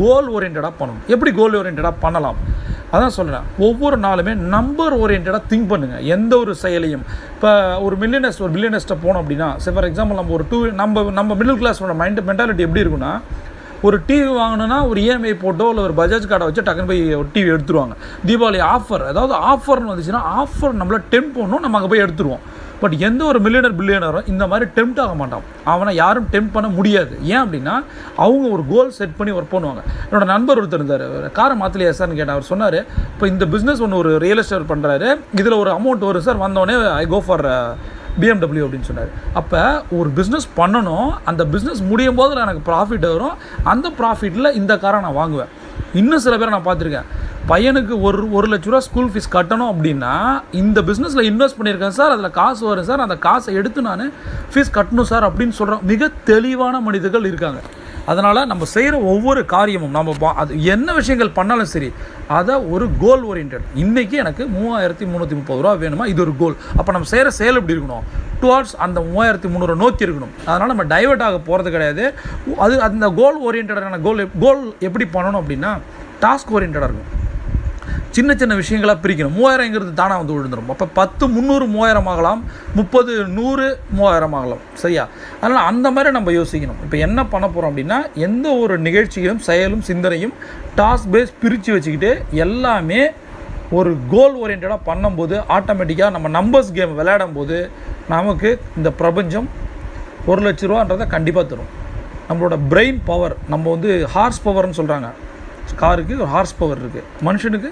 கோல் ஓரியன்டாக பண்ணணும். எப்படி கோல் ஓரியன்டாக பண்ணலாம்? அதான் சொல்கிறேன் ஒவ்வொரு நாளுமே நம்பர் ஓரியன்டாக திங்க் பண்ணுங்கள் எந்த ஒரு செயலையும். இப்போ ஒரு மில்லியனஸ் ஒரு மில்லியனஸ்ட்டை போனோம் அப்படின்னா சரி ஃபார் எக்ஸாம்பிள் நம்ம ஒரு டூ நம்ம நம்ம மிடில் கிளாஸோட மைண்ட் மென்டாலிட்டி எப்படி இருக்குன்னா ஒரு டிவி வாங்கணும்னா ஒரு இஎம்ஐ போட்டோ இல்லை ஒரு பஜாஜ் கார்டை வச்சு டக்குன்னு போய் ஒரு டிவி எடுத்துருவாங்க. தீபாவளி ஆஃபர் அதாவது ஆஃபர்னு வந்துச்சுன்னா ஆஃபர் நம்மள டென் பண்ணணும் நம்ம அங்கே போய் எடுத்துருவோம். பட் எந்த ஒரு மில்லியனர் பில்லியனரும் இந்த மாதிரி டெம்ட் ஆக மாட்டான். அவனை யாரும் டெம்ப் பண்ண முடியாது. ஏன் அப்படின்னா அவங்க ஒரு கோல் செட் பண்ணி ஒர்க் பண்ணுவாங்க. என்னோட நண்பர் ஒருத்தர் இருந்தார். காரை மாற்றலையா சார்னு கேட்டார் அவர் சொன்னார் இப்போ இந்த பிஸ்னஸ் ஒன்று ஒரு ரியல் எஸ்டேட் பண்ணுறாரு இதில் ஒரு அமௌண்ட் வரும் சார் வந்தோடனே ஐ கோ ஃபார் பிஎம்டபிள்யூ அப்படின்னு சொன்னார். அப்போ ஒரு பிஸ்னஸ் பண்ணணும். அந்த பிஸ்னஸ் முடியும் போது எனக்கு ப்ராஃபிட் வரும். அந்த ப்ராஃபிட்டில் இந்த காரை நான் வாங்குவேன். இன்னும் சில பேரை நான் பார்த்துருக்கேன். பையனுக்கு ஒரு ஒரு லட்ச ரூபா ஸ்கூல் ஃபீஸ் கட்டணும் அப்படின்னா இந்த பிஸ்னஸில் இன்வெஸ்ட் பண்ணியிருக்கேன் சார் அதில் காசு வரும் சார் அந்த காசை எடுத்து நான் ஃபீஸ் கட்டணும் சார் அப்படின்னு சொல்கிறோம் மிக தெளிவான மனிதர்கள் இருக்காங்க. அதனால் நம்ம செய்கிற ஒவ்வொரு காரியமும் நம்ம பா- அது என்ன விஷயங்கள் பண்ணாலும் சரி அதை ஒரு கோல் ஓரியன்ட் இன்றைக்கி எனக்கு மூவாயிரத்தி முந்நூற்றி முப்பது ரூபா வேணுமா? இது ஒரு கோல் அப்போ நம்ம செய்கிற செயல் எப்படி இருக்கணும்? டுவார்ட்ஸ் அந்த மூவாயிரத்தி முந்நூறு நோக்கி இருக்கணும். அதனால் நம்ம டைவர்ட் ஆக போகிறது கிடையாது. அது அந்த கோல் ஓரியன்டான கோல் கோல் எப்படி பண்ணணும் அப்படின்னா டாஸ்க் ஓரியன்டாக இருக்கும் சின்ன சின்ன விஷயங்களாக பிரிக்கணும். மூவாயிரங்கிறது தானாக வந்து விழுந்துடும் அப்போ பத்து முந்நூறு மூவாயிரம் ஆகலாம் முப்பது நூறு மூவாயிரம் ஆகலாம். சரியா? அதனால் அந்த மாதிரி நம்ம யோசிக்கணும். இப்போ என்ன பண்ண போகிறோம் அப்படின்னா எந்த ஒரு நிகழ்ச்சியும் செயலும் சிந்தனையும் டாஸ்க் பேஸ் பிரித்து வச்சுக்கிட்டு எல்லாமே ஒரு கோல் ஓரியன்டாக பண்ணும்போது ஆட்டோமேட்டிக்காக நம்ம நம்பர்ஸ் கேம் விளையாடும் போது நமக்கு இந்த பிரபஞ்சம் ஒரு லட்ச ரூபான்றதை கண்டிப்பாக தரும். நம்மளோட பிரெயின் பவர் நம்ம வந்து ஹார்ஸ் பவர்னு சொல்கிறாங்க காருக்கு ஒரு ஹார்ஸ் பவர் இருக்குது மனுஷனுக்கு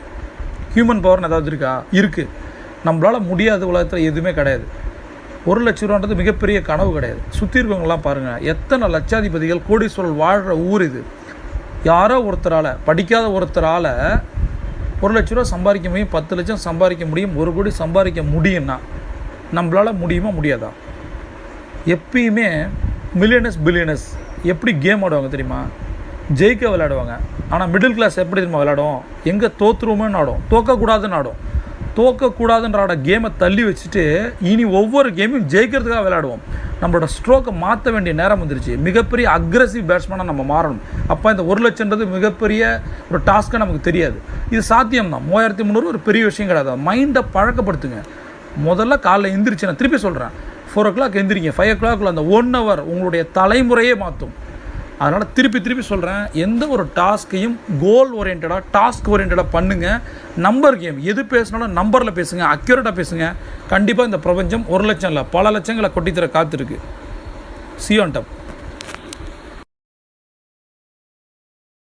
ஹியூமன் பவர்னு ஏதாவது இருக்கா? இருக்குது நம்மளால் முடியாத உலகத்தில் எதுவுமே கிடையாது. ஒரு லட்ச ரூபான்றது மிகப்பெரிய கனவு கிடையாது. சுற்றி இருக்கவங்களாம் பாருங்கள் எத்தனை லட்சாதிபதிகள் கோடீஸ்வரர் வாழ்கிற ஊர் இது. யாரோ ஒருத்தரால் படிக்காத ஒருத்தரால் ஒரு லட்ச ரூபா சம்பாதிக்க முடியும் பத்து லட்சம் சம்பாதிக்க முடியும் ஒரு கோடி சம்பாதிக்க முடியும்னா நம்மளால் முடியுமா முடியாதா? எப்பயுமே மில்லியனஸ் பில்லியனஸ் எப்படி கேம் ஆடுவாங்க தெரியுமா? ஜெயிக்க விளையாடுவாங்க. ஆனால் மிடில் கிளாஸ் எப்படி நம்ம விளையாடும்? எங்கே தோத்துருவோமோன்னு ஆடும் தோக்கக்கூடாதுன்னு ஆடும் தோக்கக்கூடாதுன்றாட கேமை தள்ளி வச்சுட்டு இனி ஒவ்வொரு கேமையும் ஜெயிக்கிறதுக்காக விளையாடுவோம். நம்மளோட ஸ்ட்ரோக்கை மாற்ற வேண்டிய நேரம் வந்துருச்சு. மிகப்பெரிய அக்ரஸிவ் பேட்ஸ்மேனாக நம்ம மாறணும். அப்போ இந்த ஒரு லட்சன்றது மிகப்பெரிய ஒரு டாஸ்க்காக நமக்கு தெரியாது. இது சாத்தியம் தான் மூவாயிரத்தி முந்நூறு ஒரு பெரிய விஷயம் கிடையாது. மைண்டை பழக்கப்படுத்துங்க. முதல்ல காலைல எந்திரிச்சு நான் திருப்பி சொல்கிறேன் ஃபோர் ஓ கிளாக் எந்திரிங்க. ஃபைவ் ஓ கிளாக்ல அந்த ஒன் ஹவர் உங்களுடைய தலைமுறையே மாற்றும் அதனால் திருப்பி திருப்பி சொல்கிறேன் எந்த ஒரு டாஸ்க்கையும் கோல் ஓரியன்டாக டாஸ்க் ஓரியன்டாக பண்ணுங்கள் நம்பர் கேம் எது பேசினாலும் நம்பரில் பேசுங்க அக்யூரேட்டாக பேசுங்க. கண்டிப்பாக இந்த பிரபஞ்சம் ஒரு லட்சம் இல்லை பல லட்சங்களை கொட்டித்தர காத்திருக்கு. C on